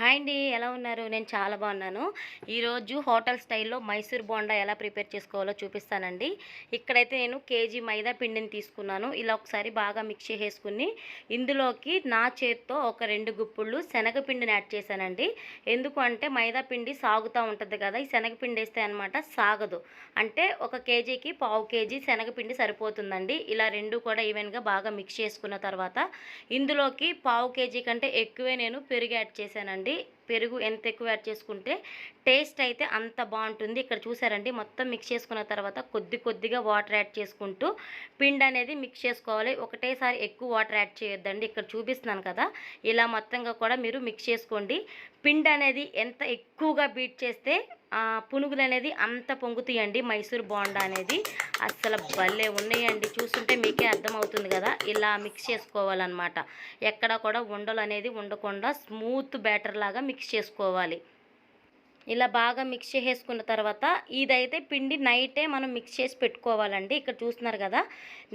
Hi అండి ఎలా ఉన్నారు? నేను చాలా బాగున్నాను. ఈరోజు హోటల్ స్టైల్లో మైసూర్ బోండా ఎలా ప్రిపేర్ చేసుకోవాలో చూపిస్తానండి. ఇక్కడైతే నేను కేజీ మైదా పిండిని తీసుకున్నాను. ఇలా ఒకసారి బాగా మిక్స్ చేసేసుకుని ఇందులోకి నా చేత్తో ఒక రెండు గుప్పుళ్ళు శనగపిండిని యాడ్ చేశానండి. ఎందుకు అంటే మైదా పిండి సాగుతూ ఉంటుంది కదా ఈ శనగపిండి వేస్తే అనమాట సాగదు. అంటే ఒక కేజీకి పావు కేజీ శనగపిండి సరిపోతుందండి. ఇలా రెండు కూడా ఈవెన్గా బాగా మిక్స్ చేసుకున్న తర్వాత ఇందులోకి పావు కేజీ కంటే ఎక్కువే నేను పెరుగు యాడ్ చేశానండి. పెరుగు ఎంత ఎక్కువ యాడ్ చేసుకుంటే టేస్ట్ అయితే అంత బాగుంటుంది. ఇక్కడ చూసారండి మొత్తం మిక్స్ చేసుకున్న తర్వాత కొద్ది కొద్దిగా వాటర్ యాడ్ చేసుకుంటూ పిండి అనేది మిక్స్ చేసుకోవాలి. ఒకటేసారి ఎక్కువ వాటర్ యాడ్ చేయొద్దండి. ఇక్కడ చూపిస్తున్నాను కదా ఇలా మొత్తంగా కూడా మీరు మిక్స్ చేసుకోండి. పిండి అనేది ఎంత ఎక్కువగా బీట్ చేస్తే పునుగులు అనేది అంత పొంగుతాయండి. మైసూర్ బోండా అనేది అస్సలు భలే ఉన్నాయండి. చూస్తుంటే మీకే అర్థమవుతుంది కదా ఇలా మిక్స్ చేసుకోవాలన్నమాట. ఎక్కడ కూడా ఉండలు అనేది ఉండకుండా స్మూత్ బ్యాటర్ లాగా మిక్స్ చేసుకోవాలి. ఇలా బాగా మిక్స్ చేసేసుకున్న తర్వాత ఇదైతే పిండి నైటే మనం మిక్స్ చేసి పెట్టుకోవాలండి. ఇక్కడ చూస్తున్నారు కదా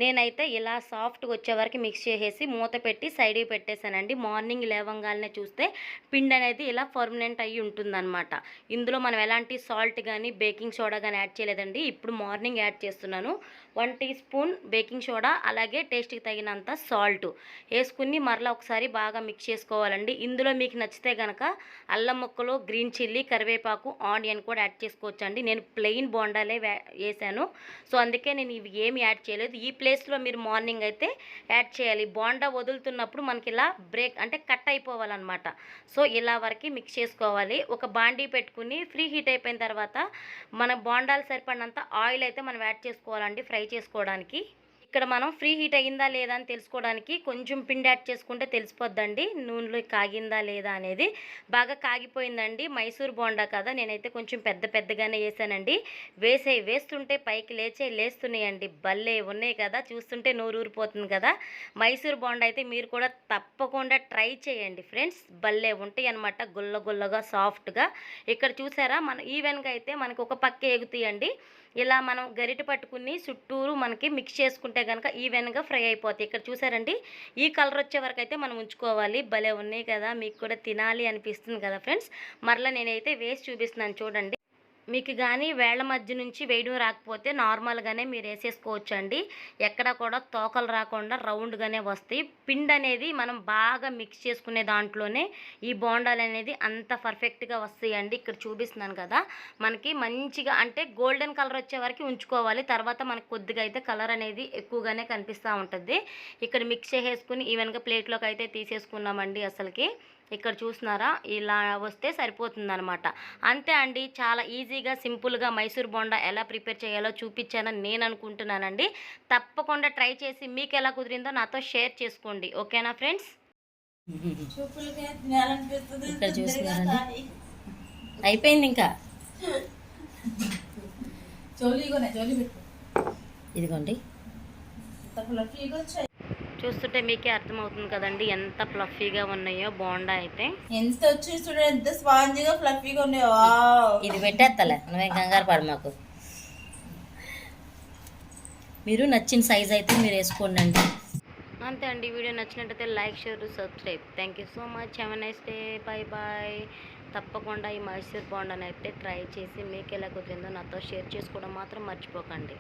నేనైతే ఇలా సాఫ్ట్గా వచ్చే వరకు మిక్స్ చేసేసి మూత పెట్టి సైడ్కి పెట్టేశానండి. మార్నింగ్ లేవంగానే చూస్తే పిండి అనేది ఇలా పర్మనెంట్ అయ్యి ఉంటుందన్నమాట. ఇందులో మనం ఎలాంటి సాల్ట్ కానీ బేకింగ్ సోడా కానీ యాడ్ చేయలేదండి. ఇప్పుడు మార్నింగ్ యాడ్ చేస్తున్నాను. One teaspoon baking soda అలాగే టేస్ట్కి తగినంత సాల్ట్ వేసుకుని మరలా ఒకసారి బాగా మిక్స్ చేసుకోవాలండి. ఇందులో మీకు నచ్చితే కనుక అల్లం ముక్కలు గ్రీన్ చిల్లీ కరివేపాకు ఆనియన్ కూడా యాడ్ చేసుకోవచ్చండి. నేను ప్లెయిన్ బోండాలే వేసాను. సో అందుకే నేను ఇవి ఏమి యాడ్ చేయలేదు. ఈ ప్లేస్లో మీరు మార్నింగ్ అయితే యాడ్ చేయాలి. బోండా వదులుతున్నప్పుడు మనకి ఇలా బ్రేక్ అంటే కట్ అయిపోవాలన్నమాట. సో ఇలా వరకు మిక్స్ చేసుకోవాలి. ఒక బాండీ పెట్టుకుని ఫ్రీ హీట్ అయిపోయిన తర్వాత మన బోండాలు సరిపడినంత ఆయిల్ అయితే మనం యాడ్ చేసుకోవాలండి ఫ్రై చేసుకోవడానికి. ఇక్కడ మనం ఫ్రీ హీట్ అయ్యిందా లేదా అని తెలుసుకోవడానికి కొంచెం పిండి యాడ్ చేసుకుంటే తెలిసిపోద్దండి. నూనెలో కాగిందా లేదా అనేది బాగా కాగిపోయిందండి. మైసూర్ బోండా కదా నేనైతే కొంచెం పెద్ద పెద్దగానే వేసానండి. వేసే వేస్తుంటే పైకి లేచే లేస్తున్నాయండి. భలే ఉన్నాయి కదా చూస్తుంటే నోరు ఊరిపోతుంది కదా. మైసూర్ బోండా అయితే మీరు కూడా తప్పకుండా ట్రై చేయండి ఫ్రెండ్స్. భలే ఉంటాయి అనమాట గుల్ల గుల్లగా సాఫ్ట్గా. ఇక్కడ చూసారా మన ఈవెన్గా అయితే మనకు ఒక పక్క ఎగుతాయండి ఇలా మనం గరిట పట్టుకుని చుట్టూరు మనకి మిక్స్ చేసుకుంటే కనుక ఈవెన్గా ఫ్రై అయిపోతాయి. ఇక్కడ చూసారండి? ఈ కలర్ వచ్చే వరకు అయితే మనం ఉంచుకోవాలి. భలే ఉన్నాయి కదా మీకు కూడా తినాలి అనిపిస్తుంది కదా ఫ్రెండ్స్? మరలా నేనైతే వేసి చూపిస్తున్నాను చూడండి. మీకు కానీ వేళ్ళ మధ్య నుంచి వేయడం రాకపోతే నార్మల్గానే మీరు వేసేసుకోవచ్చు అండి ఎక్కడ కూడా తోకలు రాకుండా రౌండ్గానే వస్తాయి. పిండి అనేది మనం బాగా మిక్స్ చేసుకునే దాంట్లోనే ఈ బోండాలు అనేది అంత పర్ఫెక్ట్గా వస్తాయండి. ఇక్కడ చూపిస్తున్నాను కదా. మనకి మంచిగా అంటే గోల్డెన్ కలర్ వచ్చే వరకు ఉంచుకోవాలి. తర్వాత మనకు కొద్దిగా అయితే కలర్ అనేది ఎక్కువగానే కనిపిస్తూ ఉంటుంది. ఇక్కడ మిక్స్ చేసేసుకుని ఈవెన్గా ప్లేట్లోకి అయితే తీసేసుకున్నామండి అసలుకి. ఇక్కడ చూస్తున్నారా? ఇలా వస్తే సరిపోతుందన్నమాట. అంతే అండి. చాలా ఈజీగా సింపుల్గా మైసూర్ బోండా ఎలా ప్రిపేర్ చేయాలో చూపించానని నేను అనుకుంటున్నానండి. తప్పకుండా ట్రై చేసి మీకు ఎలా కుదిరిందో నాతో షేర్ చేసుకోండి. ఓకేనా ఫ్రెండ్స్? ఇక్కడ చూస్తున్నారండి. అయిపోయింది ఇంకా. ఇదిగోండి. చూస్తుంటే మీకే అర్థమవుతుంది కదండి ఎంత ఫ్లఫీగా ఉన్నాయో బోండా అయితే. ఎంత వచ్చి చూడ ఎంత స్పాంజిగా ఫ్లఫీగా ఉన్నాయో. ఇది పెట్టేస్తలే నువ్వేం కంగారు పడు మాకు మీరు నచ్చిన సైజ్ అయితే మీరు వేసుకోండి అండి. అంతే అండి వీడియో నచ్చినట్టయితే like share subscribe. Thank you so much have nice day bye bye తప్పకుండా ఈ మైసూర్ బాండ్ అయితే ట్రై చేసి మీకు ఎలా కుదిరిందో నాతో షేర్ చేసుకోవడం మాత్రం మర్చిపోకండి.